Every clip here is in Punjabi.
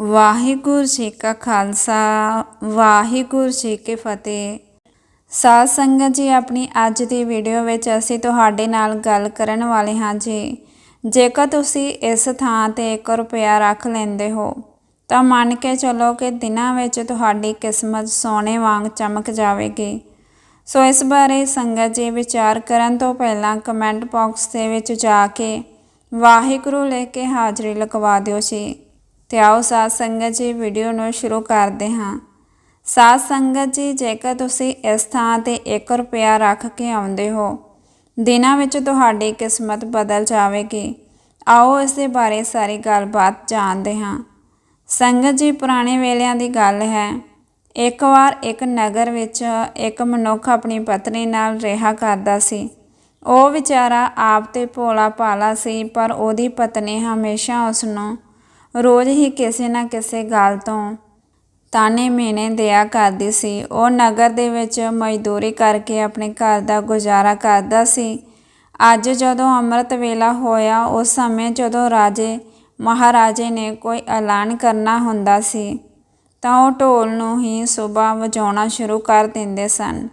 ਵਾਹਿਗੁਰੂ ਜੀ ਕਾ ਖਾਲਸਾ, ਵਾਹਿਗੁਰੂ ਜੀ ਕੀ ਫਤਿਹ। ਸਾਧ ਸੰਗਤ ਜੀ, ਆਪਣੀ ਅੱਜ ਦੀ ਵੀਡੀਓ ਵਿੱਚ ਅਸੀਂ ਤੁਹਾਡੇ ਨਾਲ ਗੱਲ ਕਰਨ ਵਾਲੇ ਹਾਂ ਜੀ। ਜੇਕਰ ਤੁਸੀਂ ਇਸ ਥਾਂ ਤੇ 1 ਰੁਪਿਆ ਰੱਖ ਲੈਂਦੇ ਹੋ, ਤਾਂ ਮੰਨ ਕੇ ਚੱਲੋ ਕਿ ਦਿਨਾਂ ਵਿੱਚ ਤੁਹਾਡੀ ਕਿਸਮਤ ਸੋਨੇ ਵਾਂਗ ਚਮਕ ਜਾਵੇਗੀ। ਸੋ ਇਸ ਬਾਰੇ ਸੰਗਤ ਜੀ ਵਿਚਾਰ ਕਰਨ ਤੋਂ ਪਹਿਲਾਂ ਕਮੈਂਟ ਬਾਕਸ ਦੇ ਵਿੱਚ ਜਾ ਕੇ ਵਾਹਿਗੁਰੂ ਲੈ ਕੇ ਹਾਜ਼ਰੀ ਲਗਵਾ ਦਿਓ ਜੀ। ਤੇ ਆਓ ਸਾਧ ਸੰਗਤ ਜੀ ਵੀਡੀਓ ਨੂੰ ਸ਼ੁਰੂ ਕਰਦੇ ਹਾਂ। ਸਾਧ ਸੰਗਤ ਜੀ, ਜੇਕਰ ਤੁਸੀਂ ਇਸ ਥਾਂ ਤੇ 1 ਰੁਪਿਆ ਰੱਖ ਕੇ ਆਉਂਦੇ ਹੋ, ਦਿਨਾਂ ਵਿੱਚ ਤੁਹਾਡੀ ਕਿਸਮਤ ਬਦਲ ਜਾਵੇਗੀ। ਆਓ ਇਸ ਦੇ ਬਾਰੇ ਸਾਰੀ ਗੱਲਬਾਤ ਜਾਣਦੇ ਹਾਂ। ਸੰਗਤ ਜੀ, ਪੁਰਾਣੇ ਵੇਲਿਆਂ ਦੀ ਗੱਲ ਹੈ। ਇੱਕ ਵਾਰ ਇੱਕ ਨਗਰ ਵਿੱਚ ਇੱਕ ਮਨੁੱਖ ਆਪਣੀ ਪਤਨੀ ਨਾਲ ਰਿਹਾ ਕਰਦਾ ਸੀ। ਉਹ ਵਿਚਾਰਾ ਆਪ ਤੇ ਭੋਲਾ ਭਾਲਾ ਸੀ, ਪਰ ਉਹਦੀ ਪਤਨੀ ਹਮੇਸ਼ਾ ਉਸ ਨੂੰ ਰੋਜ਼ ਹੀ ਕਿਸੇ ਨਾ ਕਿਸੇ ਗੱਲ ਤੋਂ ਤਾਨੇ ਮੇਨੇ ਦਿਆ ਕਰਦੀ ਸੀ। ਉਹ ਨਗਰ ਦੇ ਵਿੱਚ ਮਜ਼ਦੂਰੀ ਕਰਕੇ ਆਪਣੇ ਘਰ ਦਾ ਗੁਜ਼ਾਰਾ ਕਰਦਾ ਸੀ। ਅੱਜ ਜਦੋਂ ਅੰਮ੍ਰਿਤ ਵੇਲਾ ਹੋਇਆ, ਉਸ ਸਮੇਂ ਜਦੋਂ ਰਾਜੇ ਮਹਾਰਾਜੇ ਨੇ ਕੋਈ ਐਲਾਨ ਕਰਨਾ ਹੁੰਦਾ ਸੀ, ਤਾਂ ਉਹ ਢੋਲ ਨੂੰ ਹੀ ਸਵੇਰ ਵਜਾਉਣਾ ਸ਼ੁਰੂ ਕਰ ਦਿੰਦੇ ਸਨ।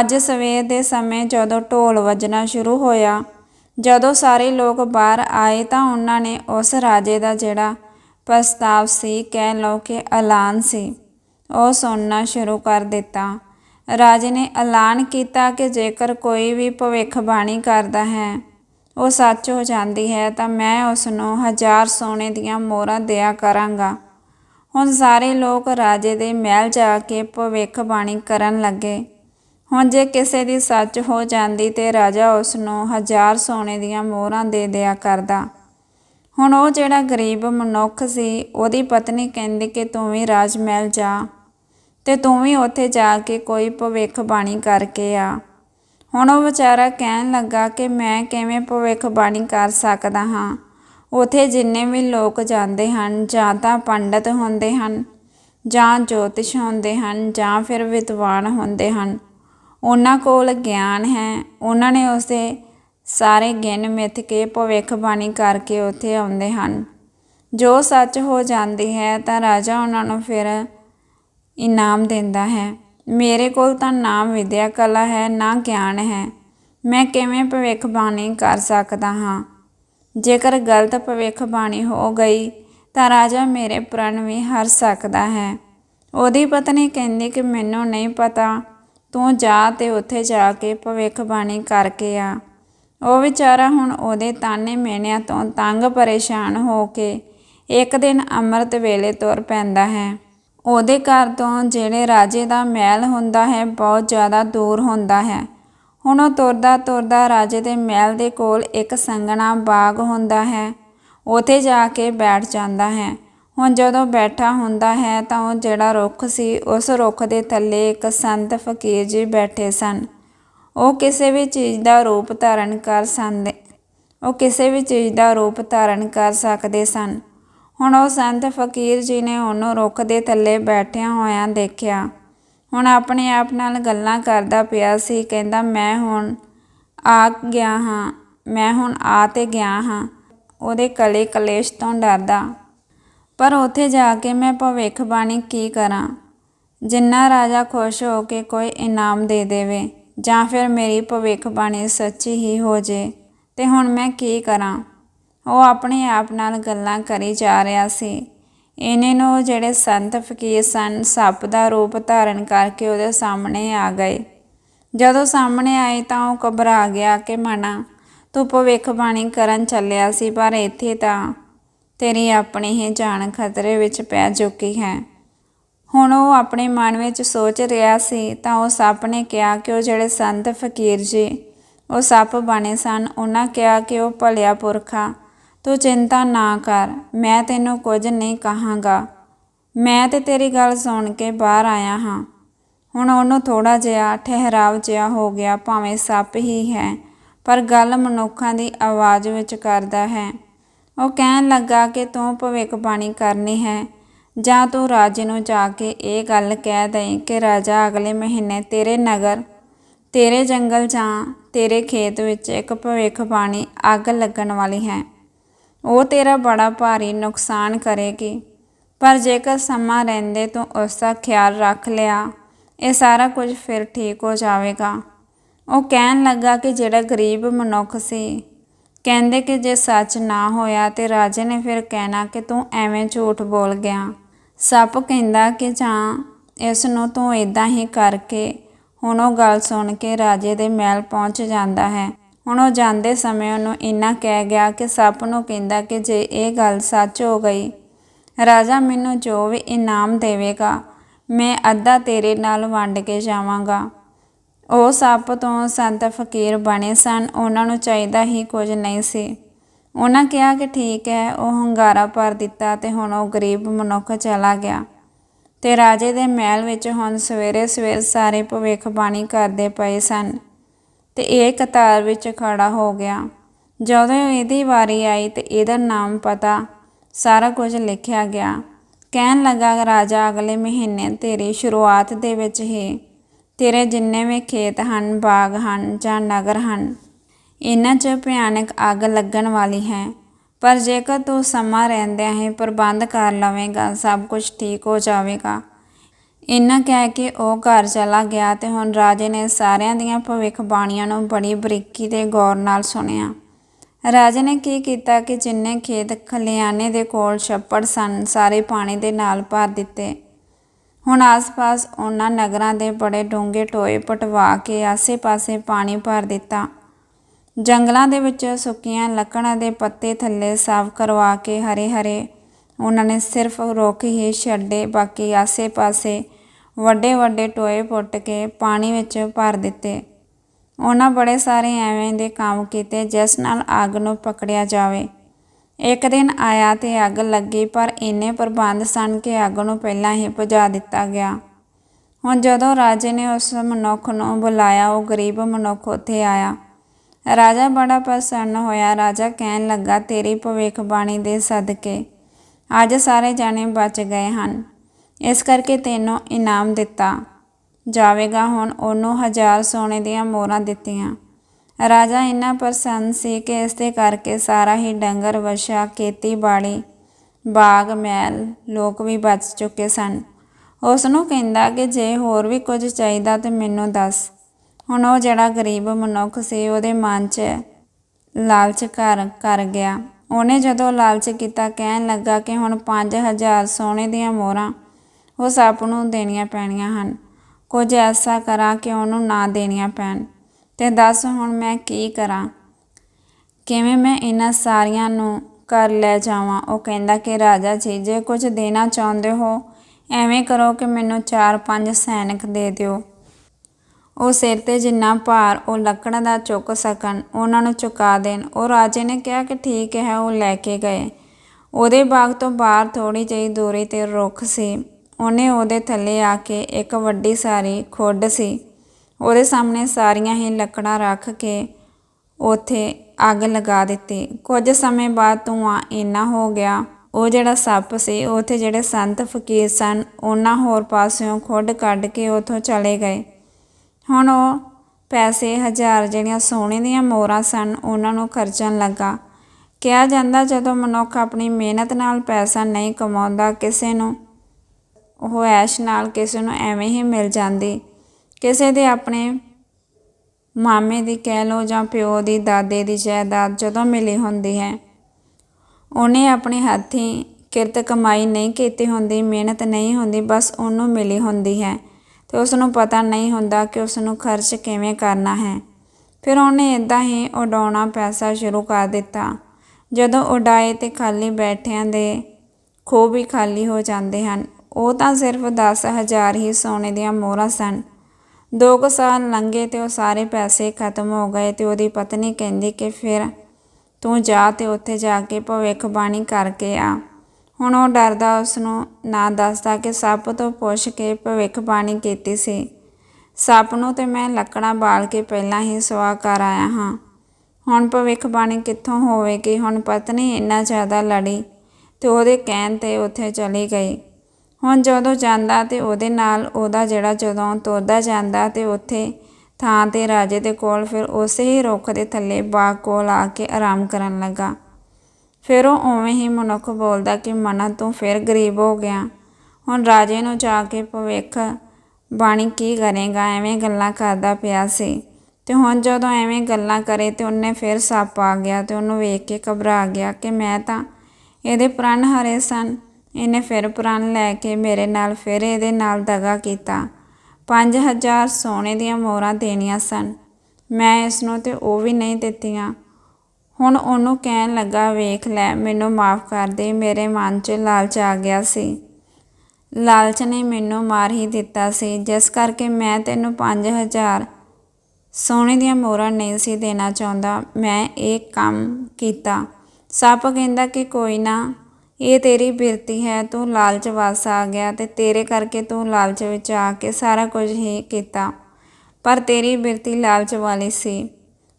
ਅੱਜ ਸਵੇਰ ਦੇ ਸਮੇਂ ਜਦੋਂ ਢੋਲ ਵੱਜਣਾ ਸ਼ੁਰੂ ਹੋਇਆ ਜਦੋਂ ਸਾਰੇ ਲੋਕ ਬਾਹਰ ਆਏ ਤਾਂ ਉਹਨਾਂ ਨੇ ਉਸ ਰਾਜੇ ਦਾ ਜਿਹੜਾ ਪ੍ਰਸਤਾਵ ਸੀ, ਕਹਿ ਲਓ ਕਿ ਐਲਾਨ ਸੀ, ਉਹ ਸੁਣਨਾ ਸ਼ੁਰੂ ਕਰ ਦਿੱਤਾ। ਰਾਜੇ ਨੇ ਐਲਾਨ ਕੀਤਾ ਕਿ ਜੇਕਰ ਕੋਈ ਵੀ ਭਵਿੱਖਬਾਣੀ ਕਰਦਾ ਹੈ, ਉਹ ਸੱਚ ਹੋ ਜਾਂਦੀ ਹੈ, ਤਾਂ ਮੈਂ ਉਸ ਨੂੰ ਹਜ਼ਾਰ ਸੋਨੇ ਦੀਆਂ ਮੋਹਰਾਂ ਦਿਆ ਕਰਾਂਗਾ। ਹੁਣ ਸਾਰੇ ਲੋਕ ਰਾਜੇ ਦੇ ਮਹਿਲ ਜਾ ਕੇ ਭਵਿੱਖਬਾਣੀ ਕਰਨ ਲੱਗੇ। ਹੁਣ ਜੇ ਕਿਸੇ ਦੀ ਸੱਚ ਹੋ ਜਾਂਦੀ ਤੇ ਰਾਜਾ ਉਸ ਨੂੰ ਹਜ਼ਾਰ ਸੋਨੇ ਦੀਆਂ ਮੋਹਰਾਂ ਦੇ ਦਿਆ ਕਰਦਾ। ਹੁਣ ਉਹ ਜਿਹੜਾ ਗਰੀਬ ਮਨੁੱਖ ਸੀ, ਉਹਦੀ ਪਤਨੀ ਕਹਿੰਦੀ ਕਿ ਤੂੰ ਵੀ ਰਾਜ ਮਹਿਲ ਜਾ ਤੇ ਤੂੰ ਵੀ ਉੱਥੇ ਜਾ ਕੇ ਕੋਈ ਭਵਿੱਖਬਾਣੀ ਕਰਕੇ ਆ। ਹੁਣ ਉਹ ਵਿਚਾਰਾ ਕਹਿਣ ਲੱਗਾ ਕਿ ਮੈਂ ਕਿਵੇਂ ਭਵਿੱਖਬਾਣੀ ਕਰ ਸਕਦਾ ਹਾਂ? ਉਥੇ ਜਿੰਨੇ ਵੀ ਲੋਕ ਜਾਂਦੇ ਹਨ, ਜਾਂ ਤਾਂ ਪੰਡਤ ਹੁੰਦੇ ਹਨ, ਜਾਂ ਜੋਤਿਸ਼ ਹੁੰਦੇ ਹਨ, ਜਾਂ ਫਿਰ ਵਿਦਵਾਨ ਹੁੰਦੇ ਹਨ ਉਹਨਾਂ ਕੋਲ ਗਿਆਨ ਹੈ। ਉਹਨਾਂ ਨੇ ਉਸਦੇ ਸਾਰੇ ਗਿਣ ਮਿੱਥ ਕੇ ਭਵਿੱਖਬਾਣੀ ਕਰਕੇ ਉੱਥੇ ਆਉਂਦੇ ਹਨ। ਜੋ ਸੱਚ ਹੋ ਜਾਂਦੀ ਹੈ ਤਾਂ ਰਾਜਾ ਉਹਨਾਂ ਨੂੰ ਫਿਰ ਇਨਾਮ ਦਿੰਦਾ ਹੈ। ਮੇਰੇ ਕੋਲ ਤਾਂ ਨਾ ਵਿਦਿਆ ਕਲਾ ਹੈ, ਨਾ ਗਿਆਨ ਹੈ। ਮੈਂ ਕਿਵੇਂ ਭਵਿੱਖਬਾਣੀ ਕਰ ਸਕਦਾ ਹਾਂ? ਜੇਕਰ ਗਲਤ ਭਵਿੱਖਬਾਣੀ ਹੋ ਗਈ ਤਾਂ ਰਾਜਾ ਮੇਰੇ ਪ੍ਰਣ ਵੀ ਹਰ ਸਕਦਾ ਹੈ। ਉਹਦੀ ਪਤਨੀ ਕਹਿੰਦੀ ਕਿ ਮੈਨੂੰ ਨਹੀਂ ਪਤਾ ਤੂੰ ਜਾ ਤੇ ਉੱਥੇ ਜਾ ਕੇ ਭਵਿੱਖਬਾਣੀ ਕਰਕੇ ਆ। ਉਹ ਵਿਚਾਰਾ ਹੁਣ ਉਹਦੇ ਤਾਨੇ ਮੇਣਿਆਂ ਤੋਂ ਤੰਗ ਪਰੇਸ਼ਾਨ ਹੋ ਕੇ ਇੱਕ ਦਿਨ ਅੰਮ੍ਰਿਤ ਵੇਲੇ ਤੁਰ ਪੈਂਦਾ ਹੈ। ਉਹਦੇ ਘਰ ਤੋਂ ਜਿਹੜੇ ਰਾਜੇ ਦਾ ਮਹਿਲ ਹੁੰਦਾ ਹੈ, ਬਹੁਤ ਜ਼ਿਆਦਾ ਦੂਰ ਹੁੰਦਾ ਹੈ। ਹੁਣ ਉਹ ਤੁਰਦਾ ਤੁਰਦਾ ਰਾਜੇ ਦੇ ਮਹਿਲ ਦੇ ਕੋਲ ਇੱਕ ਸੰਘਣਾ ਬਾਗ ਹੁੰਦਾ ਹੈ। ਉਥੇ ਜਾ ਕੇ ਬੈਠ ਜਾਂਦਾ ਹੈ। ਹੁਣ ਜਦੋਂ ਬੈਠਾ ਹੁੰਦਾ ਹੈ ਤਾਂ ਉਹ ਜਿਹੜਾ ਰੁੱਖ ਸੀ, ਉਸ ਰੁੱਖ ਦੇ ਥੱਲੇ ਇੱਕ ਸੰਤ ਫਕੀਰ ਜੀ ਬੈਠੇ ਸਨ। ਉਹ ਕਿਸੇ ਵੀ ਚੀਜ਼ ਦਾ ਰੂਪ ਧਾਰਨ ਕਰ ਸੰਦੇ, ਉਹ ਕਿਸੇ ਵੀ ਚੀਜ਼ ਦਾ ਰੂਪ ਧਾਰਨ ਕਰ ਸਕਦੇ ਸਨ। ਹੁਣ ਉਹ ਸੰਤ ਫਕੀਰ ਜੀ ਨੇ ਉਹਨੂੰ ਰੁੱਖ ਦੇ ਥੱਲੇ ਬੈਠਿਆ ਹੋਇਆਂ ਦੇਖਿਆ। ਹੁਣ ਆਪਣੇ ਆਪ ਨਾਲ ਗੱਲਾਂ ਕਰਦਾ ਪਿਆ ਸੀ, ਕਹਿੰਦਾ, ਮੈਂ ਹੁਣ ਆ ਗਿਆ ਹਾਂ, ਮੈਂ ਹੁਣ ਆ ਤੇ ਗਿਆ ਹਾਂ। ਉਹਦੇ ਕਲੇ ਕਲੇਸ਼ ਤੋਂ ਡਰਦਾ ਪਰ ਉੱਥੇ ਜਾ ਕੇ ਮੈਂ ਭਵਿੱਖਬਾਣੀ ਕੀ ਕਰਾਂ? ਜਿੰਨਾ ਰਾਜਾ ਖੁਸ਼ ਹੋ ਕੇ ਕੋਈ ਇਨਾਮ ਦੇ ਦੇਵੇ, ਜਾਂ ਫਿਰ ਮੇਰੀ ਭਵਿੱਖਬਾਣੀ ਸੱਚੀ ਹੀ ਹੋ ਜੇ, ਤੇ ਹੁਣ ਮੈਂ ਕੀ ਕਰਾਂ? ਉਹ ਆਪਣੇ ਆਪ ਨਾਲ ਗੱਲਾਂ ਕਰੀ ਜਾ ਰਿਹਾ ਸੀ। ਇਹਨੇ ਨੂੰ ਜਿਹੜੇ ਸੰਤ ਫਕੀਰ ਸਨ, ਸੱਪ ਦਾ ਰੂਪ ਧਾਰਨ ਕਰਕੇ ਉਹਦੇ ਸਾਹਮਣੇ ਆ ਗਏ। ਜਦੋਂ ਸਾਹਮਣੇ ਆਏ ਤਾਂ ਉਹ ਘਬਰਾ ਗਿਆ ਕਿ ਮਨਾ, ਤੂੰ ਭਵਿੱਖਬਾਣੀ ਕਰਨ ਚੱਲਿਆ ਸੀ, ਪਰ ਇੱਥੇ ਤਾਂ ਤੇਰੀ ਆਪਣੀ ਹੀ ਜਾਨ ਖਤਰੇ ਵਿੱਚ ਪੈ ਚੁੱਕੀ ਹੈ। ਹੁਣ ਉਹ ਆਪਣੇ ਮਨ ਵਿੱਚ ਸੋਚ ਰਿਹਾ ਸੀ ਤਾਂ ਉਹ ਸੱਪ ਨੇ ਕਿਹਾ ਕਿ ਉਹ ਜਿਹੜੇ ਸੰਤ ਫਕੀਰ ਜੀ, ਉਹ ਸੱਪ ਬਣੇ ਸਨ। ਉਹਨਾਂ ਕਿਹਾ ਕਿ ਉਹ ਭਲਿਆ ਪੁਰਖਾ, ਤੂੰ ਚਿੰਤਾ ਨਾ ਕਰ, ਮੈਂ ਤੈਨੂੰ ਕੁਝ ਨਹੀਂ ਕਹਾਂਗਾ। ਮੈਂ ਤੇ ਤੇਰੀ ਗੱਲ ਸੁਣ ਕੇ ਬਾਹਰ ਆਇਆ ਹਾਂ। ਹੁਣ ਉਹਨੂੰ ਥੋੜਾ ਜਿਹਾ ਠਹਿਰਾਵ ਜਿਹਾ ਹੋ ਗਿਆ, ਭਾਵੇਂ ਸੱਪ ਹੀ ਹੈ, ਪਰ ਗੱਲ ਮਨੁੱਖਾਂ ਦੀ ਆਵਾਜ਼ ਵਿੱਚ ਕਰਦਾ ਹੈ। ਉਹ ਕਹਿਣ ਲੱਗਾ ਕਿ ਤੂੰ ਭਵਿੱਖਬਾਣੀ ਕਰਨੀ ਹੈ। ਜਾਂ ਤੂੰ ਰਾਜੇ ਨੂੰ ਜਾ ਕੇ ਇਹ ਗੱਲ ਕਹਿ ਦੇ ਕਿ ਰਾਜਾ ਅਗਲੇ ਮਹੀਨੇ ਤੇਰੇ ਨਗਰ, ਤੇਰੇ ਜੰਗਲ ਜਾਂ ਤੇਰੇ ਖੇਤ ਵਿੱਚ ਇੱਕ ਭਵਿੱਖਬਾਣੀ ਅੱਗ ਲੱਗਣ ਵਾਲੀ ਹੈ। ਉਹ ਤੇਰਾ ਬੜਾ ਭਾਰੀ ਨੁਕਸਾਨ ਕਰੇਗੀ। ਪਰ ਜੇਕਰ ਸਮਾਂ ਰਹਿੰਦੇ ਤੂੰ ਉਸ ਦਾ ਖਿਆਲ ਰੱਖ ਲਿਆ, ਇਹ ਸਾਰਾ ਕੁਝ ਫਿਰ ਠੀਕ ਹੋ ਜਾਵੇਗਾ। ਉਹ ਕਹਿਣ ਲੱਗਾ ਕਿ ਜਿਹੜਾ ਗਰੀਬ ਮਨੁੱਖ ਸੀ ਕਹਿੰਦੇ ਕਿ ਜੇ ਸੱਚ ਨਾ ਹੋਇਆ ਤੇ ਰਾਜੇ ਨੇ ਫਿਰ ਕਹਿਣਾ ਕਿ ਤੂੰ ਐਵੇਂ ਝੂਠ ਬੋਲ ਗਿਆ। ਸੱਪ ਕਹਿੰਦਾ ਕਿ ਜਾਂ ਇਸ ਨੂੰ ਤੂੰ ਇਦਾਂ ਹੀ ਕਰਕੇ, ਹੁਣ ਉਹ ਗੱਲ ਸੁਣ ਕੇ ਰਾਜੇ ਦੇ ਮਹਿਲ ਪਹੁੰਚ ਜਾਂਦਾ ਹੈ। ਹੁਣ ਉਹ ਜਾਂਦੇ ਸਮੇਂ ਉਹਨੂੰ ਇੰਨਾ ਕਹਿ ਗਿਆ ਕਿ ਸੱਪ ਨੂੰ ਕਹਿੰਦਾ ਕਿ ਜੇ ਇਹ ਗੱਲ ਸੱਚ ਹੋ ਗਈ, ਰਾਜਾ ਮੈਨੂੰ ਜੋ ਵੀ ਇਨਾਮ ਦੇਵੇਗਾ, ਮੈਂ ਅੱਧਾ ਤੇਰੇ ਨਾਲ ਵੰਡ ਕੇ ਜਾਵਾਂਗਾ। ਉਹ ਸੱਪ ਤੋਂ ਸੰਤ ਫਕੀਰ ਬਣੇ ਸਨ, ਉਹਨਾਂ ਨੂੰ ਚਾਹੀਦਾ ਹੀ ਕੁਝ ਨਹੀਂ ਸੀ। ਉਹਨਾਂ ਕਿਹਾ ਕਿ ਠੀਕ ਹੈ, ਉਹ ਹੰਗਾਰਾ ਭਰ ਦਿੱਤਾ ਤੇ ਹੁਣ ਉਹ ਗਰੀਬ ਮਨੁੱਖ ਚਲਾ ਗਿਆ। ਤੇ ਰਾਜੇ ਦੇ ਮਹਿਲ ਵਿੱਚ ਹੁਣ ਸਵੇਰੇ ਸਵੇਰ ਸਾਰੇ ਭਵਿੱਖਬਾਣੀ ਕਰਦੇ ਪਏ ਸਨ ਤੇ ਇਹ ਕਤਾਰ ਵਿੱਚ ਖੜਾ ਹੋ ਗਿਆ। ਜਦੋਂ ਇਹਦੀ ਵਾਰੀ ਆਈ ਤੇ ਇਹਦਾ ਨਾਮ ਪਤਾ ਸਾਰਾ ਕੁਝ ਲਿਖਿਆ ਗਿਆ। ਕਹਿਣ ਲੱਗਾ, ਰਾਜਾ, ਅਗਲੇ ਮਹੀਨੇ ਤੇਰੀ ਸ਼ੁਰੂਆਤ ਦੇ ਵਿੱਚ ਹੀ ਤੇਰੇ ਜਿੰਨੇ ਵੀ ਖੇਤ ਹਨ, ਬਾਗ ਹਨ ਜਾਂ ਨਗਰ ਹਨ, ਇਹਨਾਂ 'ਚ ਭਿਆਨਕ ਅੱਗ ਲੱਗਣ ਵਾਲੀ ਹੈ। ਪਰ ਜੇਕਰ ਤੂੰ ਸਮਾਂ ਰਹਿੰਦਿਆਂ ਹੀ ਪ੍ਰਬੰਧ ਕਰ ਲਵੇਂਗਾ, ਸਭ ਕੁਝ ਠੀਕ ਹੋ ਜਾਵੇਗਾ। ਇਹਨਾਂ ਕਹਿ ਕੇ ਉਹ ਘਰ ਚਲਾ ਗਿਆ ਤੇ ਹੁਣ ਰਾਜੇ ਨੇ ਸਾਰਿਆਂ ਦੀਆਂ ਭਵਿੱਖਬਾਣੀਆਂ ਨੂੰ ਬੜੀ ਬਰੀਕੀ ਤੇ ਗੌਰ ਨਾਲ ਸੁਣਿਆ। ਰਾਜੇ ਨੇ ਕੀ ਕੀਤਾ ਕਿ ਜਿੰਨੇ ਖੇਤ ਖਲਿਆਣੇ ਦੇ ਕੋਲ ਛੱਪੜ ਸਨ, ਸਾਰੇ ਪਾਣੀ ਦੇ ਨਾਲ ਭਰ ਦਿੱਤੇ। ਹੁਣ ਆਸ-ਪਾਸ ਉਹਨਾਂ ਨਗਰਾਂ ਦੇ ਬੜੇ ਡੂੰਘੇ ਟੋਏ ਪਟਵਾ ਕੇ ਆਸੇ-ਪਾਸੇ ਪਾਣੀ ਭਰ ਦਿੱਤਾ। ਜੰਗਲਾਂ ਦੇ ਵਿੱਚ ਸੁੱਕੀਆਂ ਲੱਕੜਾਂ ਦੇ ਪੱਤੇ ਥੱਲੇ ਸਾਫ਼ ਕਰਵਾ ਕੇ ਹਰੇ-ਹਰੇ ਉਹਨਾਂ ਨੇ ਸਿਰਫ ਰੁੱਖ ਹੀ ਛੱਡੇ, ਬਾਕੀ ਆਸੇ-ਪਾਸੇ ਵੱਡੇ-ਵੱਡੇ ਟੋਏ ਪੁੱਟ ਕੇ ਪਾਣੀ ਵਿੱਚ ਭਰ ਦਿੱਤੇ। ਉਹਨਾਂ ਬੜੇ ਸਾਰੇ ਐਵੇਂ ਦੇ ਕੰਮ ਕੀਤੇ ਜਿਸ ਨਾਲ ਅੱਗ ਨੂੰ ਪਕੜਿਆ ਜਾਵੇ। ਇੱਕ ਦਿਨ ਆਇਆ ਤੇ ਅੱਗ ਲੱਗੀ, ਪਰ ਇੰਨੇ ਪ੍ਰਬੰਧ ਸਨ ਕਿ ਅੱਗ ਨੂੰ ਪਹਿਲਾਂ ਹੀ ਬੁਝਾ ਦਿੱਤਾ ਗਿਆ। ਹੁਣ ਜਦੋਂ ਰਾਜੇ ਨੇ ਉਸ ਮਨੁੱਖ ਨੂੰ ਬੁਲਾਇਆ, ਉਹ ਗਰੀਬ ਮਨੁੱਖ ਉੱਥੇ ਆਇਆ। ਰਾਜਾ ਬੜਾ ਪ੍ਰਸੰਨ ਹੋਇਆ। ਰਾਜਾ ਕਹਿਣ ਲੱਗਾ, ਤੇਰੀ ਭਵਿੱਖਬਾਣੀ ਦੇ ਸਦਕੇ ਅੱਜ ਸਾਰੇ ਜਾਣੇ ਬਚ ਗਏ ਹਨ। ਇਸ ਕਰਕੇ ਤੈਨੂੰ ਇਨਾਮ ਦਿੱਤਾ ਜਾਵੇਗਾ। ਹੁਣ ਉਹਨੂੰ ਹਜ਼ਾਰ ਸੋਨੇ ਦੀਆਂ ਮੋਹਰਾਂ ਦਿੱਤੀਆਂ। ਰਾਜਾ ਇੰਨਾ ਪ੍ਰਸੰਨ ਸੀ ਕਿ ਇਸ ਦੇ ਕਰਕੇ ਸਾਰਾ ਹੀ ਡੰਗਰ, ਵਛਾ ਖੇਤੀਬਾੜੀ ਬਾਗ, ਮਹਿਲ, ਲੋਕ ਵੀ ਬਚ ਚੁੱਕੇ ਸਨ। ਉਸ ਨੂੰ ਕਹਿੰਦਾ ਕਿ ਜੇ ਹੋਰ ਵੀ ਕੁਝ ਚਾਹੀਦਾ ਤੇ ਮੈਨੂੰ ਦੱਸ। ਹੁਣ ਉਹ ਜਿਹੜਾ ਗਰੀਬ ਮਨੁੱਖ ਸੀ, ਉਹਦੇ ਮਨ 'ਚ ਲਾਲਚ ਕਰ ਕਰ ਗਿਆ। ਉਹਨੇ ਜਦੋਂ ਲਾਲਚ ਕੀਤਾ, ਕਹਿਣ ਲੱਗਾ ਕਿ ਹੁਣ 5000 ਸੋਨੇ ਦੀਆਂ ਮੋਹਰਾਂ ਉਸ ਆਪ ਨੂੰ ਦੇਣੀਆਂ ਪੈਣੀਆਂ ਹਨ। ਕੁਝ ਐਸਾ ਕਰਾਂ ਕਿ ਉਹਨੂੰ ਨਾ ਦੇਣੀਆਂ ਪੈਣ। ਤੇ ਦੱਸ ਹੁਣ ਮੈਂ ਕੀ ਕਰਾਂ? ਕਿਵੇਂ ਮੈਂ ਇਹਨਾਂ ਸਾਰੀਆਂ ਨੂੰ ਘਰ ਲੈ ਜਾਵਾਂ? ਉਹ ਕਹਿੰਦਾ ਕਿ ਰਾਜਾ ਜੀ, ਜੇ ਕੁਝ ਦੇਣਾ ਚਾਹੁੰਦੇ ਹੋ, ਐਵੇਂ ਕਰੋ ਕਿ ਮੈਨੂੰ 4-5 ਸੈਨਿਕ ਦੇ ਦਿਓ। ਉਹ ਸਿਰ ਤੇ ਜਿੰਨਾ ਭਾਰ, ਉਹ ਲੱਕੜਾਂ ਦਾ ਚੁੱਕ ਸਕਣ, ਉਹਨਾਂ ਨੂੰ ਚੁਕਾ ਦੇਣ। ਉਹ ਰਾਜੇ ਨੇ ਕਿਹਾ ਕਿ ਠੀਕ ਹੈ, ਉਹ ਲੈ ਕੇ ਗਏ। ਉਹਦੇ ਬਾਗ ਤੋਂ ਬਾਹਰ ਥੋੜੀ ਜਿਹੀ ਦੂਰੀ ਤੇ ਰੁੱਖ ਸੀ। ਉਹਨੇ ਉਹਦੇ ਥੱਲੇ ਆ ਕੇ ਇੱਕ ਵੱਡੀ ਸਾਰੀ ਖੁੱਡ ਸੀ। ਉਹਦੇ ਸਾਹਮਣੇ ਸਾਰੀਆਂ ਹੀ ਲੱਕੜਾਂ ਰੱਖ ਕੇ ਉੱਥੇ ਅੱਗ ਲਗਾ ਦਿੱਤੀ। ਕੁਝ ਸਮੇਂ ਬਾਅਦ ਧੂੰਆਂ ਇੰਨਾ ਹੋ ਗਿਆ, ਉਹ ਜਿਹੜਾ ਸੱਪ ਸੀ, ਉੱਥੇ ਜਿਹੜੇ ਸੰਤ ਫਕੀਰ ਸਨ, ਉਹਨਾਂ ਹੋਰ ਪਾਸਿਓਂ ਖੁੱਡ ਕੱਢ ਕੇ ਉੱਥੋਂ ਚਲੇ ਗਏ। ਹੁਣ ਉਹ ਪੈਸੇ ਹਜ਼ਾਰ ਜਿਹੜੀਆਂ ਸੋਨੇ ਦੀਆਂ ਮੋਹਰਾਂ ਸਨ, ਉਹਨਾਂ ਨੂੰ ਖਰਚਣ ਲੱਗਾ। ਕਿਹਾ ਜਾਂਦਾ ਜਦੋਂ ਮਨੁੱਖ ਆਪਣੀ ਮਿਹਨਤ ਨਾਲ ਪੈਸਾ ਨਹੀਂ ਕਮਾਉਂਦਾ, ਕਿਸੇ ਨੂੰ ਉਹ ਐਸ਼ ਨਾਲ ਕਿਸੇ ਨੂੰ ਐਵੇਂ ਹੀ ਮਿਲ ਜਾਂਦੀ। ਕਿਸੇ ਦੇ ਆਪਣੇ ਮਾਮੇ ਦੀ ਕਹਿ ਲੋ ਜਾਂ ਪਿਓ ਦੀ, ਦਾਦੇ ਦੀ ਜਾਇਦਾਦ ਜਦੋਂ ਮਿਲੀ ਹੁੰਦੀ ਹੈ, ਉਹਨੇ ਆਪਣੇ ਹੱਥੀਂ ਕਿਰਤ ਕਮਾਈ ਨਹੀਂ ਕੀਤੀ ਹੁੰਦੀ, ਮਿਹਨਤ ਨਹੀਂ ਹੁੰਦੀ, ਬਸ ਉਹਨੂੰ ਮਿਲੀ ਹੁੰਦੀ ਹੈ ਤੇ ਉਸ ਨੂੰ ਪਤਾ ਨਹੀਂ ਹੁੰਦਾ ਕਿ ਉਸ ਨੂੰ ਖਰਚ ਕਿਵੇਂ ਕਰਨਾ ਹੈ। ਫਿਰ ਉਹਨੇ ਇਦਾਂ ਹੀ ਉਡਾਉਣਾ ਪੈਸਾ ਸ਼ੁਰੂ ਕਰ ਦਿੱਤਾ। ਜਦੋਂ ਉਡਾਏ ਤੇ ਖਾਲੀ ਬੈਠਿਆਂ ਦੇ ਖੋ ਵੀ ਖਾਲੀ ਹੋ ਜਾਂਦੇ ਹਨ। ਉਹ ਤਾਂ ਸਿਰਫ 10000 ਹੀ ਸੋਨੇ ਦੀਆਂ ਮੋਹਰਾਂ ਸਨ। ਦੋ ਕੁ ਸਾਲ ਲੰਘੇ ਤੇ ਉਹ ਸਾਰੇ ਪੈਸੇ ਖਤਮ ਹੋ ਗਏ ਤੇ ਉਹਦੀ ਪਤਨੀ ਕਹਿੰਦੀ ਕਿ ਫਿਰ ਤੂੰ ਜਾ ਤੇ ਉੱਥੇ ਜਾ ਕੇ ਭਵਿੱਖਬਾਣੀ ਕਰਕੇ ਆ। ਹੁਣ ਉਹ ਡਰਦਾ ਉਸ ਨੂੰ ਨਾ ਦੱਸਦਾ ਕਿ ਸੱਪ ਤੋਂ ਪੁੱਛ ਕੇ ਭਵਿੱਖਬਾਣੀ ਕੀਤੀ ਸੀ। ਸੱਪ ਨੂੰ ਤੇ ਮੈਂ ਲੱਕੜਾਂ ਬਾਲ ਕੇ ਪਹਿਲਾਂ ਹੀ ਸਵਾ ਕਰ ਆਇਆ ਹਾਂ। ਹੁਣ ਭਵਿੱਖਬਾਣੀ ਕਿੱਥੋਂ ਹੋਵੇਗੀ? ਹੁਣ ਪਤਨੀ ਇੰਨਾ ਜ਼ਿਆਦਾ ਲੜੀ ਤੇ ਉਹਦੇ ਕਹਿਣ ਤੇ ਉੱਥੇ ਚਲੀ ਗਈ। ਹੁਣ ਜਦੋਂ ਜਾਂਦਾ ਤੇ ਉਹਦੇ ਨਾਲ ਉਹਦਾ ਜਿਹੜਾ ਜਦੋਂ ਤੁਰਦਾ ਜਾਂਦਾ ਤੇ ਉੱਥੇ ਥਾਂ ਤੇ ਰਾਜੇ ਦੇ ਕੋਲ ਫਿਰ ਉਸੇ ਹੀ ਰੁੱਖ ਦੇ ਥੱਲੇ ਬਾਗ ਕੋਲ ਆ ਕੇ ਆਰਾਮ ਕਰਨ ਲੱਗਾ। ਫਿਰ ਉਹ ਉਵੇਂ ਹੀ ਮਨੁੱਖ ਬੋਲਦਾ ਕਿ ਮਨਾ ਤੂੰ ਫਿਰ ਗਰੀਬ ਹੋ ਗਿਆ। ਹੁਣ ਰਾਜੇ ਨੂੰ ਜਾ ਕੇ ਭਵਿੱਖ ਬਾਣੀ ਕੀ ਕਰੇਗਾ? ਐਵੇਂ ਗੱਲਾਂ ਕਰਦਾ ਪਿਆ ਸੀ। ਤੇ ਹੁਣ ਜਦੋਂ ਐਵੇਂ ਗੱਲਾਂ ਕਰੇ ਤੇ ਉਹਨੇ ਫਿਰ ਸੱਪ ਆ ਗਿਆ ਤੇ ਉਹਨੂੰ ਵੇਖ ਕੇ ਘਬਰਾ ਗਿਆ ਕਿ ਮੈਂ ਤਾਂ ਇਹਦੇ ਪ੍ਰਣ ਹਰੇ ਸਨ। ਇਹਨੇ ਫਿਰ ਪ੍ਰਾਣ ਲੈ ਕੇ ਮੇਰੇ ਨਾਲ ਫਿਰ ਇਹਦੇ ਨਾਲ ਦਗਾ ਕੀਤਾ। 5000 ਸੋਨੇ ਦੀਆਂ ਮੋਹਰਾਂ ਦੇਣੀਆਂ ਸਨ। ਮੈਂ ਇਸ ਨੂੰ ਤੇ ਉਹ ਵੀ ਨਹੀਂ ਦਿੱਤੀਆਂ। ਹੁਣ ਉਹਨੂੰ ਕਹਿਣ ਲੱਗਾ, ਵੇਖ ਲੈ, ਮੈਨੂੰ ਮਾਫ ਕਰ ਦੇ, ਮੇਰੇ ਮਨ 'ਚ ਲਾਲਚ ਆ ਗਿਆ ਸੀ। ਲਾਲਚ ਨੇ ਮੈਨੂੰ ਮਾਰ ਹੀ ਦਿੱਤਾ ਸੀ। ਜਿਸ ਕਰਕੇ ਮੈਂ ਤੈਨੂੰ 5000 ਸੋਨੇ ਦੀਆਂ ਮੋਹਰਾਂ ਨਹੀਂ ਸੀ ਦੇਣਾ ਚਾਹੁੰਦਾ। ਮੈਂ ਇਹ ਕੰਮ ਕੀਤਾ। ਸੱਪ ਕਹਿੰਦਾ ਕਿ ਕੋਈ ਨਾ ਇਹ ਤੇਰੀ ਬਿਰਤੀ ਹੈ, ਤੂੰ ਲਾਲਚ ਵਸ ਆ ਗਿਆ ਤੇ ਤੇਰੇ ਕਰਕੇ ਤੂੰ ਲਾਲਚ ਵਿੱਚ ਆ ਕੇ ਸਾਰਾ ਕੁਝ ਹੀ ਕੀਤਾ। ਪਰ ਤੇਰੀ ਬਿਰਤੀ ਲਾਲਚ ਵਾਲੀ ਸੀ।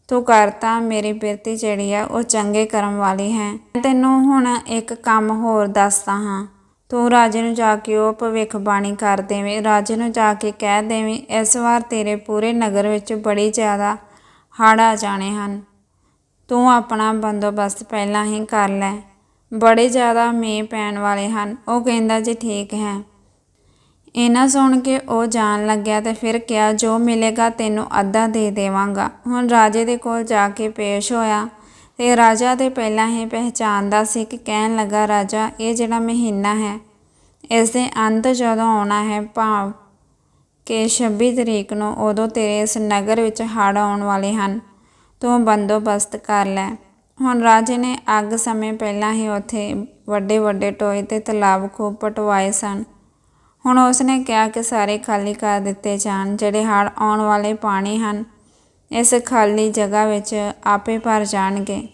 ਤੂੰ ਕਰਤਾ ਮੇਰੀ ਬਿਰਤੀ ਜਿਹੜੀ ਆ, ਉਹ ਚੰਗੇ ਕਰਮ ਵਾਲੀ ਹੈ। ਮੈਂ ਤੈਨੂੰ ਹੁਣ ਇੱਕ ਕੰਮ ਹੋਰ ਦੱਸਦਾ ਹਾਂ। ਤੂੰ ਰਾਜੇ ਨੂੰ ਜਾ ਕੇ ਉਹ ਭਵਿੱਖਬਾਣੀ ਕਰ ਦੇਵੇਂ। ਰਾਜੇ ਨੂੰ ਜਾ ਕੇ ਕਹਿ ਦੇਵੇਂ, ਇਸ ਵਾਰ ਤੇਰੇ ਪੂਰੇ ਨਗਰ ਵਿੱਚ ਬੜੀ ਜ਼ਿਆਦਾ ਹੜ੍ਹ ਆ ਜਾਣੇ ਹਨ। ਤੂੰ ਆਪਣਾ ਬੰਦੋਬਸਤ ਪਹਿਲਾਂ ਹੀ ਕਰ ਲੈ। ਬੜੇ ਜ਼ਿਆਦਾ ਮੀਂਹ ਪੈਣ ਵਾਲੇ ਹਨ। ਉਹ ਕਹਿੰਦਾ, ਜੀ ਠੀਕ ਹੈ। ਇਹਨਾਂ ਸੁਣ ਕੇ ਉਹ ਜਾਣ ਲੱਗਿਆ ਤੇ ਫਿਰ ਕਿਹਾ, ਜੋ ਮਿਲੇਗਾ ਤੈਨੂੰ ਅੱਧਾ ਦੇ ਦੇਵਾਂਗਾ। ਹੁਣ ਰਾਜੇ ਦੇ ਕੋਲ ਜਾ ਕੇ ਪੇਸ਼ ਹੋਇਆ ਤੇ ਰਾਜਾ ਤੇ ਪਹਿਲਾਂ ਹੀ ਪਹਿਚਾਨਦਾ ਸੀ ਕਿ ਕਹਿਣ ਲੱਗਾ, ਰਾਜਾ, ਇਹ ਜਿਹੜਾ ਮਹੀਨਾ ਹੈ, ਇਸ ਦੇ ਅੰਤ ਜਦੋਂ ਆਉਣਾ ਹੈ, ਭਾਵ ਕਿ 26 ਤਰੀਕ ਨੂੰ ਉਦੋਂ ਤੇਰੇ ਇਸ ਨਗਰ ਵਿੱਚ ਹੜ੍ਹ ਆਉਣ ਵਾਲੇ ਹਨ, ਤੂੰ ਬੰਦੋਬਸਤ ਕਰ ਲੈ। ਹੁਣ ਰਾਜੇ ਨੇ ਅੱਗ ਸਮੇਂ ਪਹਿਲਾਂ ਹੀ ਉੱਥੇ ਵੱਡੇ ਵੱਡੇ ਟੋਏ ਤੇ ਤਲਾਬ ਖੂਬ ਪਟਵਾਏ ਸਨ। ਹੁਣ ਉਸ ਨੇ ਕਿਹਾ ਕਿ ਸਾਰੇ ਖਾਲੀ ਕਰ ਦਿੱਤੇ ਜਾਣ, ਜਿਹੜੇ ਹੜ੍ਹ ਆਉਣ ਵਾਲੇ ਪਾਣੀ ਹਨ, ਇਸ ਖਾਲੀ ਜਗ੍ਹਾ ਵਿੱਚ ਆਪੇ ਭਰ ਜਾਣਗੇ।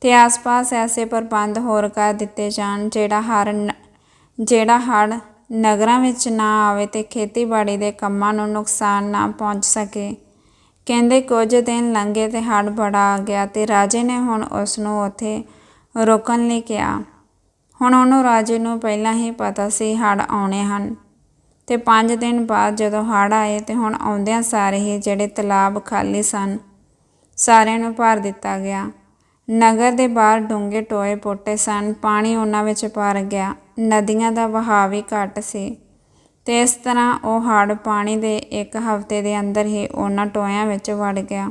ਤੇ ਆਸ-ਪਾਸ ਐਸੇ ਪ੍ਰਬੰਧ ਹੋਰ ਕਰ ਦਿੱਤੇ ਜਾਣ, ਜਿਹੜਾ ਹਰ ਨ- ਜਿਹੜਾ ਹੜ੍ਹ ਨਗਰਾਂ ਵਿੱਚ ਨਾ ਆਵੇ ਤੇ ਖੇਤੀਬਾੜੀ ਦੇ ਕੰਮਾਂ ਨੂੰ ਨੁਕਸਾਨ ਨਾ ਪਹੁੰਚ ਸਕੇ। ਕਹਿੰਦੇ ਕੁਝ ਦਿਨ ਲੰਘੇ ਤੇ ਹੜ੍ਹ ਬੜਾ ਆ ਗਿਆ ਤੇ ਰਾਜੇ ਨੇ ਹੁਣ ਉਸ ਨੂੰ ਉੱਥੇ ਰੋਕਣ ਲਈ ਕਿਹਾ। ਹੁਣ ਉਹਨੂੰ ਰਾਜੇ ਨੂੰ ਪਹਿਲਾਂ ਹੀ ਪਤਾ ਸੀ ਹੜ੍ਹ ਆਉਣੇ ਹਨ ਤੇ 5 ਦਿਨ ਬਾਅਦ ਜਦੋਂ ਹੜ੍ਹ ਆਏ ਤੇ ਹੁਣ ਆਉਂਦਿਆਂ ਸਾਰੇ ਹੀ ਜਿਹੜੇ ਤਲਾਬ ਖਾਲੀ ਸਨ, ਸਾਰਿਆਂ ਨੂੰ ਭਰ ਦਿੱਤਾ ਗਿਆ। ਨਗਰ ਦੇ ਬਾਹਰ ਡੂੰਘੇ ਟੋਏ ਪੁੱਟੇ ਸਨ, ਪਾਣੀ ਉਹਨਾਂ ਵਿੱਚ ਭਰ ਗਿਆ, ਨਦੀਆਂ ਦਾ ਵਹਾਅ ਵੀ ਘੱਟ ਸੀ। ਤੇ ਇਸ ਤਰ੍ਹਾਂ ਉਹ ਹੜ੍ਹ ਪਾਣੀ ਦੇ ਇੱਕ ਹਫ਼ਤੇ ਦੇ ਅੰਦਰ ਹੀ ਉਹਨਾਂ ਟੋਇਆਂ ਵਿੱਚ ਵੜ ਗਿਆ।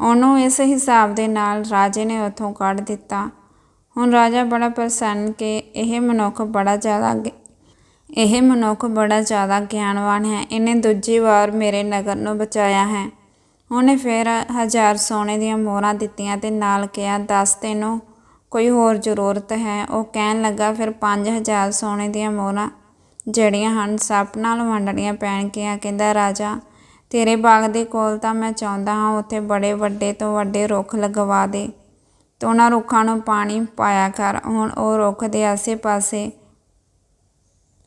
ਉਹਨੂੰ ਇਸ ਹਿਸਾਬ ਦੇ ਨਾਲ ਰਾਜੇ ਨੇ ਉੱਥੋਂ ਕੱਢ ਦਿੱਤਾ। ਹੁਣ ਰਾਜਾ ਬੜਾ ਪ੍ਰਸੰਨ ਕਿ ਇਹ ਮਨੁੱਖ ਬੜਾ ਜ਼ਿਆਦਾ ਇਹ ਮਨੁੱਖ ਬੜਾ ਜ਼ਿਆਦਾ ਗਿਆਨਵਾਨ ਹੈ। ਇਹਨੇ ਦੂਜੀ ਵਾਰ ਮੇਰੇ ਨਗਰ ਨੂੰ ਬਚਾਇਆ ਹੈ। ਉਹਨੇ ਫਿਰ ਹਜ਼ਾਰ ਸੋਨੇ ਦੀਆਂ ਮੋਹਰਾਂ ਦਿੱਤੀਆਂ ਤੇ ਨਾਲ ਕਿਹਾ, ਦੱਸ ਤੈਨੂੰ ਕੋਈ ਹੋਰ ਜ਼ਰੂਰਤ ਹੈ? ਉਹ ਕਹਿਣ ਲੱਗਾ, ਫਿਰ 5000 ਸੋਨੇ ਦੀਆਂ ਮੋਹਰਾਂ ਜਿਹੜੀਆਂ ਹਨ, ਸੱਪ ਨਾਲ ਵੰਡਣੀਆਂ ਪੈਣਗੀਆਂ। ਕਹਿੰਦਾ, ਰਾਜਾ, ਤੇਰੇ ਬਾਗ ਦੇ ਕੋਲ ਤਾਂ ਮੈਂ ਚਾਹੁੰਦਾ ਹਾਂ, ਉੱਥੇ ਬੜੇ ਵੱਡੇ ਤੋਂ ਵੱਡੇ ਰੁੱਖ ਲਗਵਾ ਦੇ। ਤੇ ਉਹਨਾਂ ਰੁੱਖਾਂ ਨੂੰ ਪਾਣੀ ਪਾਇਆ ਕਰ। ਹੁਣ ਉਹ ਰੁੱਖ ਦੇ ਆਸੇ-ਪਾਸੇ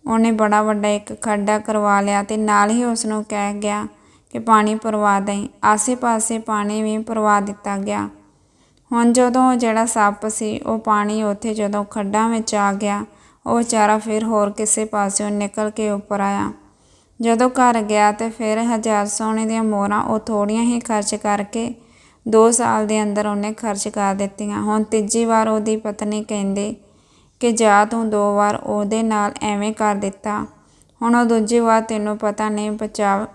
ਉਹਨੇ ਬੜਾ ਵੱਡਾ ਇੱਕ ਖੱਡਾ ਕਰਵਾ ਲਿਆ ਤੇ ਨਾਲ ਹੀ ਉਸ ਨੂੰ ਕਹਿ ਗਿਆ ਕਿ ਪਾਣੀ ਪਰਵਾ ਦੇਈ। ਆਸੇ-ਪਾਸੇ ਪਾਣੀ ਵੀ ਪਰਵਾ ਦਿੱਤਾ ਗਿਆ। ਹੁਣ ਜਦੋਂ ਜਿਹੜਾ ਸੱਪ ਸੀ, ਉਹ ਪਾਣੀ ਉੱਥੇ ਜਦੋਂ ਖੱਡਾਂ ਵਿੱਚ ਆ ਗਿਆ ਉਹ ਵਿਚਾਰਾ ਫਿਰ ਹੋਰ ਕਿਸੇ ਪਾਸਿਓਂ ਨਿਕਲ ਕੇ ਉੱਪਰ ਆਇਆ। ਜਦੋਂ ਘਰ ਗਿਆ ਤੇ ਫਿਰ ਹਜ਼ਾਰ ਸੋਨੇ ਦੀਆਂ ਮੋਹਰਾਂ ਉਹ ਥੋੜੀਆਂ ਹੀ ਖਰਚ ਕਰਕੇ 2 ਸਾਲ ਦੇ ਅੰਦਰ ਉਹਨੇ ਖਰਚ ਕਰ ਦਿੱਤੀਆਂ। ਹੁਣ ਤੀਜੀ ਵਾਰ ਉਹਦੀ ਪਤਨੀ ਕਹਿੰਦੇ ਕਿ ਜਾ ਤੂੰ ਦੋ ਵਾਰ ਉਹਦੇ ਨਾਲ ਐਵੇਂ ਕਰ ਦਿੱਤਾ। ਹੁਣ ਉਹ ਦੂਜੀ ਵਾਰ ਤੈਨੂੰ ਪਤਾ ਨਹੀਂ ਬਚਾ,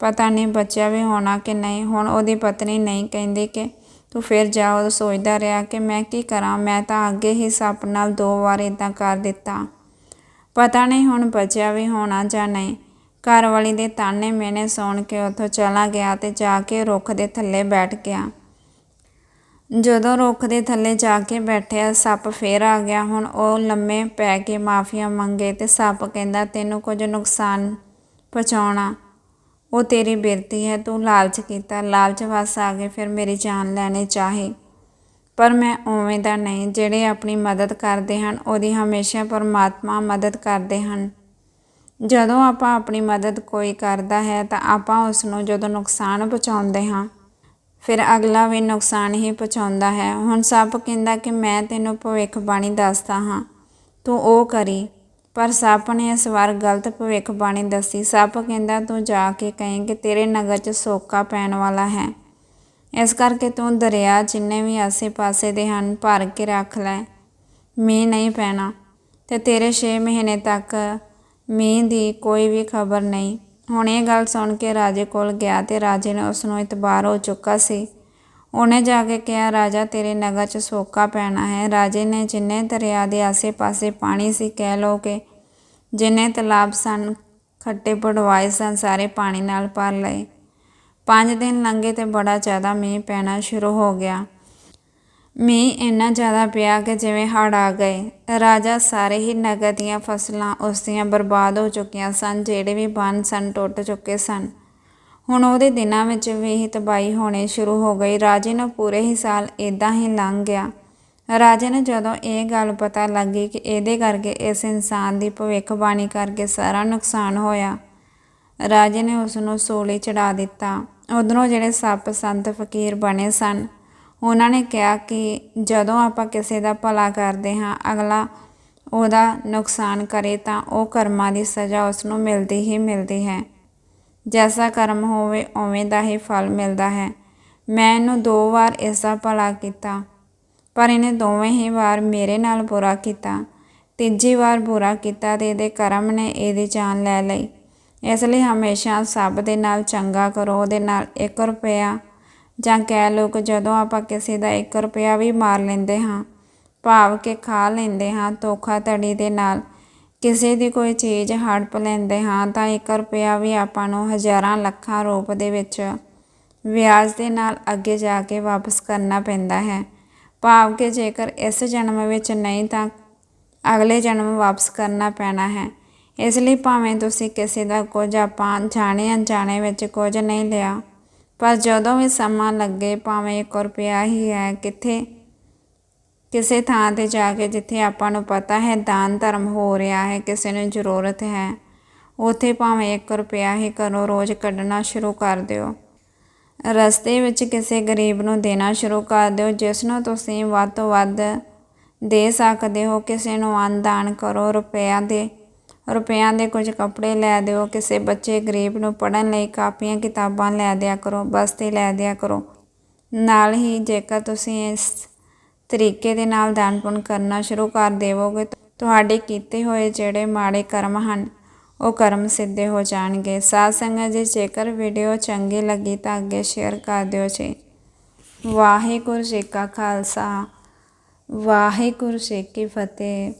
ਪਤਾ ਨਹੀਂ ਬਚਿਆ ਵੀ ਹੋਣਾ ਕਿ ਨਹੀਂ। ਹੁਣ ਉਹਦੀ ਪਤਨੀ ਨਹੀਂ ਕਹਿੰਦੀ ਕਿ ਤੂੰ ਫਿਰ ਜਾ ਸੋਚਦਾ ਰਿਹਾ ਕਿ ਮੈਂ ਕੀ ਕਰਾਂ, ਮੈਂ ਤਾਂ ਅੱਗੇ ਹੀ ਸੱਪ ਨਾਲ ਦੋ ਵਾਰ ਇਦਾਂ ਕਰ ਦਿੱਤਾ। ਪਤਾ ਨਹੀਂ ਹੁਣ ਬਚਿਆ ਵੀ ਹੋਣਾ ਜਾਂ ਨਹੀਂ। ਘਰ ਵਾਲੀ ਦੇ ਤਾਨੇ ਮੈਨੇ ਸੁਣ ਕੇ ਉੱਥੋਂ ਚਲਾ ਗਿਆ ਤੇ ਜਾ ਕੇ ਰੁੱਖ ਦੇ ਥੱਲੇ ਬੈਠ ਗਿਆ। ਜਦੋਂ ਰੁੱਖ ਦੇ ਥੱਲੇ ਜਾ ਕੇ ਬੈਠਿਆ, ਸੱਪ ਫੇਰ ਆ ਗਿਆ। ਹੁਣ ਉਹ ਲੰਮੇ ਪੈ ਕੇ ਮਾਫੀਆ ਮੰਗੇ ਤੇ ਸੱਪ ਕਹਿੰਦਾ, ਤੈਨੂੰ ਕੁਝ ਨੁਕਸਾਨ ਪਹੁੰਚਾਉਣਾ। ਉਹ ਤੇਰੀ ਬਿਰਤੀ ਹੈ, ਤੂੰ ਲਾਲਚ ਕੀਤਾ, ਲਾਲਚ ਵਸ ਆ ਗਏ, ਫਿਰ ਮੇਰੀ ਜਾਨ ਲੈਣੀ ਚਾਹੇ। ਪਰ ਮੈਂ ਉਵੇਂ ਦਾ ਨਹੀਂ, ਜਿਹੜੇ ਆਪਣੀ ਮਦਦ ਕਰਦੇ ਹਨ, ਉਹਦੀ ਹਮੇਸ਼ਾ ਪਰਮਾਤਮਾ ਮਦਦ ਕਰਦੇ ਹਨ। ਜਦੋਂ ਆਪਾਂ ਆਪਣੀ ਮਦਦ ਕੋਈ ਕਰਦਾ ਹੈ, ਤਾਂ ਆਪਾਂ ਉਸ ਨੂੰ ਜਦੋਂ ਨੁਕਸਾਨ ਪਹੁੰਚਾਉਂਦੇ ਹਾਂ, ਫਿਰ ਅਗਲਾ ਵੀ ਨੁਕਸਾਨ ਹੀ ਪਹੁੰਚਾਉਂਦਾ ਹੈ। ਹੁਣ ਸੱਪ ਕਹਿੰਦਾ ਕਿ ਮੈਂ ਤੈਨੂੰ ਭਵਿੱਖਬਾਣੀ ਦੱਸਦਾ ਹਾਂ, ਤੂੰ ਉਹ ਕਰੀ। ਪਰ ਸੱਪ ਨੇ ਇਸ ਵਾਰ ਗਲਤ ਭਵਿੱਖਬਾਣੀ ਦੱਸੀ। ਸੱਪ ਕਹਿੰਦਾ, ਤੂੰ ਜਾ ਕੇ ਕਹੀਂ ਕਿ ਤੇਰੇ ਨਗਰ 'ਚ ਸੋਕਾ ਪੈਣ ਵਾਲਾ ਹੈ। ਇਸ ਕਰਕੇ ਤੂੰ ਦਰਿਆ ਜਿੰਨੇ ਵੀ ਆਸੇ-ਪਾਸੇ ਦੇ ਹਨ ਭਰ ਕੇ ਰੱਖ ਲੈ। ਮੀਂਹ ਨਹੀਂ ਪੈਣਾ ਤੇ ਤੇਰੇ 6 ਮਹੀਨੇ ਤੱਕ ਮੀਂਹ ਦੀ ਕੋਈ ਵੀ ਖਬਰ ਨਹੀਂ। ਹੁਣ ਇਹ ਗੱਲ ਸੁਣ ਕੇ ਰਾਜੇ ਕੋਲ ਗਿਆ ਤੇ ਰਾਜੇ ਨੇ ਉਸ ਨੂੰ ਇਤਬਾਰ ਹੋ ਚੁੱਕਾ ਸੀ। ਉਹਨੇ ਜਾ ਕੇ ਕਿਹਾ, ਰਾਜਾ, ਤੇਰੇ ਨਗਰ 'ਚ ਸੋਕਾ ਪੈਣਾ ਹੈ। ਰਾਜੇ ਨੇ ਜਿੰਨੇ ਦਰਿਆ ਦੇ ਆਸੇ-ਪਾਸੇ ਪਾਣੀ ਸੀ, ਕਹਿ ਲੋ ਕਿ ਜਿੰਨੇ ਤਲਾਬ ਸਨ, ਖੱਟੇ ਪੜਵਾਏ ਸਨ, ਸਾਰੇ ਪਾਣੀ ਨਾਲ ਭਰ ਲਏ। ਪੰਜ ਦਿਨ ਲੰਘੇ ਤੇ ਬੜਾ ਜ਼ਿਆਦਾ ਮੀਂਹ ਪੈਣਾ ਸ਼ੁਰੂ ਹੋ ਗਿਆ। ਮੀਂਹ ਇੰਨਾ ਜ਼ਿਆਦਾ ਪਿਆ ਕਿ ਜਿਵੇਂ ਹੜ੍ਹ ਆ ਗਏ। ਰਾਜਾ ਸਾਰੇ ਹੀ ਨਗਰ ਦੀਆਂ ਫਸਲਾਂ ਉਸ ਦੀਆਂ ਬਰਬਾਦ ਹੋ ਚੁੱਕੀਆਂ ਸਨ, ਜਿਹੜੇ ਵੀ ਬੰਨ ਸਨ, ਟੁੱਟ ਚੁੱਕੇ ਸਨ। ਹੁਣ ਉਹਦੇ ਦਿਨਾਂ ਵਿੱਚ ਵੀ ਹੀ ਤਬਾਹੀ ਹੋਣੀ ਸ਼ੁਰੂ ਹੋ ਗਈ। ਰਾਜੇ ਨੂੰ ਪੂਰੇ ਹੀ ਸਾਲ ਇਦਾਂ ਹੀ ਲੰਘ ਗਿਆ। ਰਾਜੇ ਨੂੰ ਜਦੋਂ ਇਹ ਗੱਲ ਪਤਾ ਲੱਗੀ ਕਿ ਇਹਦੇ ਕਰਕੇ ਇਸ ਇਨਸਾਨ ਦੀ ਭਵਿੱਖਬਾਣੀ ਕਰਕੇ ਸਾਰਾ ਨੁਕਸਾਨ ਹੋਇਆ, ਰਾਜੇ ਨੇ ਉਸ ਨੂੰ ਸੋਲੇ ਚੜਾ ਦਿੱਤਾ। ਉਧਰੋਂ ਜਿਹੜੇ ਸੱਪ ਸੰਤ ਫਕੀਰ ਬਣੇ ਸਨ, ਉਹਨਾਂ ਨੇ ਕਿਹਾ ਕਿ ਜਦੋਂ ਆਪਾਂ ਕਿਸੇ ਦਾ ਭਲਾ ਕਰਦੇ ਹਾਂ, ਅਗਲਾ ਉਹਦਾ ਨੁਕਸਾਨ ਕਰੇ ਤਾਂ ਉਹ ਕਰਮਾਂ ਦੀ ਸਜ਼ਾ ਉਸ ਨੂੰ ਮਿਲਦੀ ਹੀ ਮਿਲਦੀ ਹੈ। ਜੈਸਾ ਕਰਮ ਹੋਵੇ, ਉਵੇਂ ਦਾ ਹੀ ਫਲ ਮਿਲਦਾ ਹੈ। ਮੈਂ ਇਹਨੂੰ ਦੋ ਵਾਰ ਇਸ ਦਾ ਭਲਾ ਕੀਤਾ। ਪਰ ਇਹਨੇ ਦੋਵੇਂ ਹੀ ਵਾਰ ਮੇਰੇ ਨਾਲ ਬੁਰਾ ਕੀਤਾ। ਤੀਜੀ ਵਾਰ ਬੁਰਾ ਕੀਤਾ ਤੇ ਇਹਦੇ ਕਰਮ ਨੇ ਇਹਦੀ ਜਾਨ ਲੈ ਲਈ। ਇਸ ਲਈ ਹਮੇਸ਼ਾ ਸਭ ਦੇ ਨਾਲ ਚੰਗਾ ਕਰੋ, ਉਹਦੇ ਨਾਲ 1 ਰੁਪਇਆ ਜਾਂ ਕਹਿ ਲਓ ਕਿ ਜਦੋਂ ਆਪਾਂ ਕਿਸੇ ਦਾ 1 ਰੁਪਇਆ ਵੀ ਮਾਰ ਲੈਂਦੇ ਹਾਂ, ਭਾਵ ਕਿ ਖਾ ਲੈਂਦੇ ਹਾਂ, ਧੋਖਾਧੜੀ ਦੇ ਨਾਲ ਕਿਸੇ ਦੀ ਕੋਈ ਚੀਜ਼ ਹੜਪ ਲੈਂਦੇ ਹਾਂ, ਤਾਂ 1 ਰੁਪਇਆ ਵੀ ਆਪਾਂ ਨੂੰ ਹਜ਼ਾਰਾਂ ਲੱਖਾਂ ਰੂਪ ਦੇ ਵਿੱਚ ਵਿਆਜ ਦੇ ਨਾਲ ਅੱਗੇ ਜਾ ਕੇ ਵਾਪਸ ਕਰਨਾ ਪੈਂਦਾ ਹੈ। ਭਾਵ ਕਿ ਜੇਕਰ ਇਸ ਜਨਮ ਵਿੱਚ ਨਹੀਂ ਤਾਂ ਅਗਲੇ ਜਨਮ ਵਾਪਸ ਕਰਨਾ ਪੈਣਾ ਹੈ। ਇਸ ਲਈ ਭਾਵੇਂ ਤੁਸੀਂ ਕਿਸੇ ਦਾ ਕੁਝ ਆਪਾਂ ਜਾਣੇ ਅਣਜਾਣੇ ਵਿੱਚ ਕੁਝ ਨਹੀਂ ਲਿਆ, ਪਰ ਜਦੋਂ ਵੀ ਸਮਾਂ ਲੱਗੇ ਭਾਵੇਂ 1 ਰੁਪਿਆ ਹੀ ਹੈ, ਕਿੱਥੇ, ਕਿਸੇ ਥਾਂ ਤੇ ਜਾ ਕੇ ਜਿੱਥੇ ਆਪਾਂ ਨੂੰ ਪਤਾ ਹੈ ਦਾਨ ਧਰਮ ਹੋ ਰਿਹਾ ਹੈ, ਕਿਸੇ ਨੂੰ ਜ਼ਰੂਰਤ ਹੈ, ਉਥੇ ਭਾਵੇਂ 1 ਰੁਪਿਆ ਹੀ ਕਰੋ, ਰੋਜ਼ ਕੱਢਣਾ ਸ਼ੁਰੂ ਕਰ ਦਿਓ। ਰਸਤੇ ਵਿੱਚ ਕਿਸੇ ਗਰੀਬ ਨੂੰ ਦੇਣਾ ਸ਼ੁਰੂ ਕਰ ਦਿਓ, ਜਿਸ ਨੂੰ ਤੁਸੀਂ ਵੱਧ ਤੋਂ ਵੱਧ ਦੇ ਸਕਦੇ ਹੋ, ਕਿਸੇ ਨੂੰ ਅੰਨਦਾਨ ਕਰੋ, ਰੁਪਿਆਂ ਦੇ ਰੁਪਿਆਂ ਦੇ ਕੁਝ ਕੱਪੜੇ ਲੈ ਦਿਓ, ਕਿਸੇ ਬੱਚੇ ਗਰੀਬ ਨੂੰ ਪੜ੍ਹਨ ਲਈ ਕਾਪੀਆਂ, ਕਿਤਾਬਾਂ ਲੈ ਦਿਆ ਕਰੋ, ਬਸਤੇ ਲੈ ਦਿਆ ਕਰੋ। ਨਾਲ ਹੀ ਜੇਕਰ ਤੁਸੀਂ ਇਸ ਤਰੀਕੇ ਦੇ ਨਾਲ ਦਾਨ ਪੁੰਨ ਕਰਨਾ ਸ਼ੁਰੂ ਕਰ ਦੇਵੋਗੇ, ਤੁਹਾਡੇ ਕੀਤੇ ਹੋਏ ਜਿਹੜੇ ਮਾੜੇ ਕਰਮ ਹਨ ਉਹ ਕਰਮ ਸਿੱਧੇ ਹੋ ਜਾਣਗੇ। ਸਾਧ ਸੰਗਤ ਜੀ, ਜੇਕਰ ਵੀਡੀਓ ਚੰਗੀ ਲੱਗੀ ਤਾਂ ਅੱਗੇ ਸ਼ੇਅਰ ਕਰ ਦਿਓ ਜੀ। ਵਾਹਿਗੁਰੂ ਜੀ ਕਾ ਖਾਲਸਾ। ਵਾਹਿਗੁਰੂ ਜੀ ਕੀ ਫਤਿਹ।